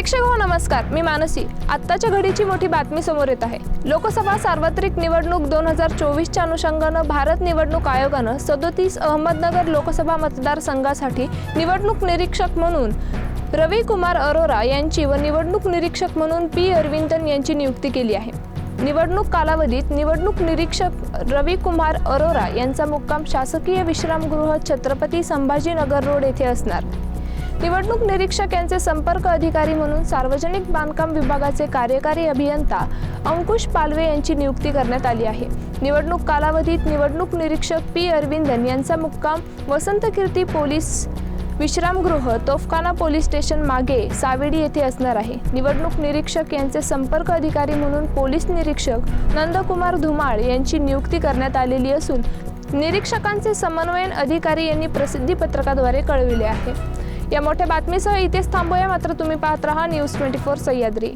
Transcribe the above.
प्रेक्षक हो नमस्कार. मी मानसी. आत्ताच्या घडीची मोठी बातमी समोर येत आहे. लोकसभा सार्वत्रिक निवडणूक दोन हजार चोवीसच्या अनुषंगानं भारत निवडणूक आयोगानं सदोतीस अहमदनगर लोकसभा मतदारसंघासाठी निवडणूक निरीक्षक म्हणून रवी कुमार अरोरा यांची व निवडणूक निरीक्षक म्हणून पी अरविंदन यांची नियुक्ती केली आहे. निवडणूक कालावधीत निवडणूक निरीक्षक रवी कुमार अरोरा यांचा मुक्काम शासकीय विश्रामगृह छत्रपती संभाजीनगर रोड येथे असणार. निवडणूक निरीक्षक यांचे संपर्क अधिकारी म्हणून सार्वजनिक बांधकाम विभागाचे कार्यकारी अभियंता अंकुश पालवे यांची नियुक्ती करण्यात आली आहे. निवडणूक कालावधीत निवडणूक निरीक्षक पी. अरविंदन यांचा मुक्काम वसंत कीर्ती पोलीस विश्रामगृह तोफखाना पोलीस स्टेशन मागे सावेडी येथे असणार आहे. निवडणूक निरीक्षक यांचे संपर्क अधिकारी म्हणून पोलीस निरीक्षक नंदकुमार धुमाळ यांची नियुक्ती करण्यात आलेली असून निरीक्षकांचे समन्वयन अधिकारी यांनी प्रसिद्धी पत्रकाद्वारे कळविले आहे. या मोठ्या बातमीसह इथेच थांबूया. मात्र तुम्ही पाहत रहा न्यूज ट्वेंटी फोर सह्याद्री.